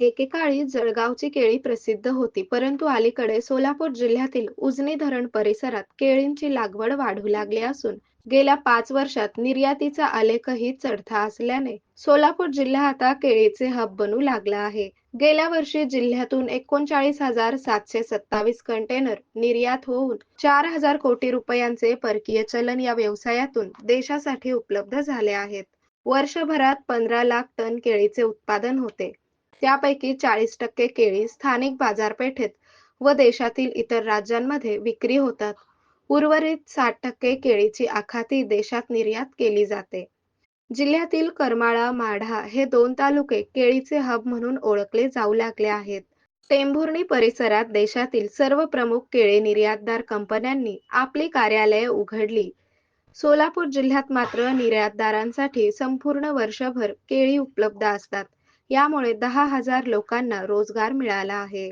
एकेकाळी जळगावची केळी प्रसिद्ध होती परंतु अलीकडे सोलापूर जिल्ह्यातील उजनी धरण परिसरात केळींची लागवड वाढू लागली असून गेल्या पाच वर्षात निर्यातीचा आलेखही चढता असल्याने सोलापूर जिल्हा आता केळीचे हब बनू लागला आहे. गेल्या वर्षी जिल्ह्यातून एकोणचाळीस हजार सातशे सत्तावीस कंटेनर निर्यात होऊन चार हजार कोटी रुपयांचे परकीय चलन या व्यवसायातून देशासाठी उपलब्ध झाले आहेत. वर्षभरात पंधरा लाख टन केळीचे उत्पादन होते. त्यापैकी चाळीस टक्के केळी स्थानिक बाजारपेठेत व देशातील इतर राज्यांमध्ये विक्री होतात. उर्वरित साठ टक्के केळीची आखाती देशात निर्यात केली जाते. जिल्ह्यातील करमाळा माढा हे दोन तालुके केळीचे हब म्हणून ओळखले जाऊ लागले आहेत. टेंभुर्णी परिसरात देशातील सर्व प्रमुख केळी निर्यातदार कंपन्यांनी आपली कार्यालये उघडली. सोलापूर जिल्ह्यात मात्र निर्यातदारांसाठी संपूर्ण वर्षभर केळी उपलब्ध असतात. यामुळे दहा हजार लोकांना रोजगार मिळाला आहे.